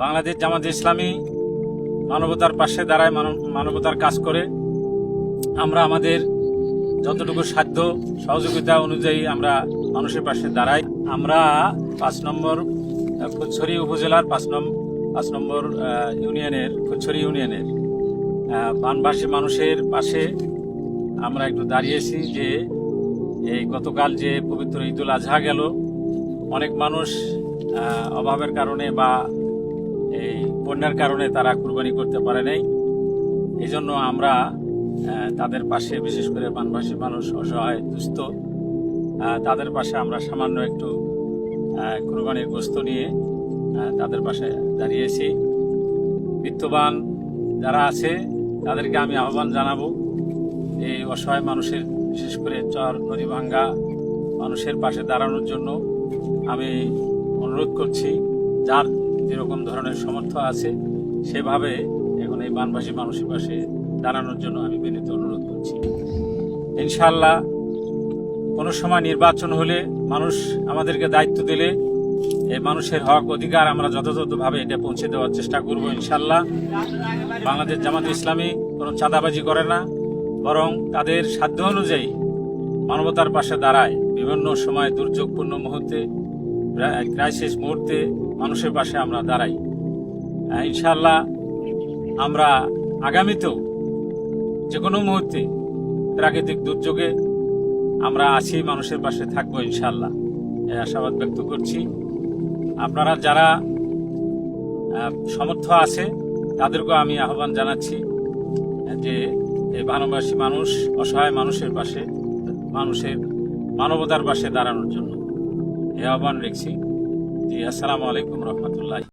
বাংলাদেশ জামাত ইসলামী মানবতার পাশে দাঁড়ায়, মানব- মানবতার কাজ করে। আমরা আমাদের যতটুকু সাধ্য, সহযোগিতা অনুযায়ী আমরা মানুষের পাশে দাঁড়াই। আমরা পাঁচ নম্বর ফুলছড়ি উপজেলার পাঁচ নম্বর পাঁচ নম্বর ইউনিয়নের ফুলছড়ি ইউনিয়নের বানবাসী মানুষের পাশে আমরা একটু দাঁড়িয়েছি যে, এই গতকাল যে পবিত্র ঈদুল আজহা গেল, অনেক মানুষ অভাবের কারণে বা এই বন্যার কারণে তারা কুরবানি করতে পারে নাই। এই জন্য আমরা তাদের পাশে বিশেষ করে বানবাসী মানুষ অসহায়, দুস্থ তাদের পাশে আমরা সামান্য একটু কুরবানির গোস্ত নিয়ে তাদের পাশে দাঁড়িয়েছি। বিত্তবান যারা আছে, তাদেরকে আমি আহ্বান জানাব, এই অসহায় মানুষের, বিশেষ করে চর, নদী ভাঙ্গা মানুষের পাশে দাঁড়ানোর জন্য আমি অনুরোধ করছি, যার যেরকম ধরনের সমর্থ আছে, সেভাবে এখন এই বানবাসী মানুষের পাশে দাঁড়ানোর জন্য আমি বিনীত অনুরোধ করছি। ইনশাল্লাহ কোনো সময় নির্বাচন হলে মানুষ আমাদেরকে দায়িত্ব দিলে এই মানুষের হক অধিকার আমরা যথাযথভাবে এটা পৌঁছে দেওয়ার চেষ্টা করব ইনশাল্লাহ বাংলাদেশ জামাত ইসলামী কোনো চাঁদাবাজি করে না, বরং তাদের সাধ্য অনুযায়ী মানবতার পাশে দাঁড়ায়, বিভিন্ন সময় দুর্যোগপূর্ণ মুহূর্তে ক্রাইসিস মুহূর্তে মানুষের পাশে আমরা দাঁড়াই। ইনশাল্লাহ আমরা আগামীতেও যে কোনো মুহূর্তে প্রাকৃতিক দুর্যোগে আমরা আছি, মানুষের পাশে থাকব ইনশাল্লাহ এই আশাবাদ ব্যক্ত করছি। আপনারা যারা সমর্থ আছে, তাদেরকেও আমি আহ্বান জানাচ্ছি যে এই ভানবাসী মানুষ, অসহায় মানুষের পাশে, মানুষের মানবতার পাশে দাঁড়ানোর জন্য। আহ্বান রেখছি। জি আসসালামু আলাইকুম রহমতুল্লাহ।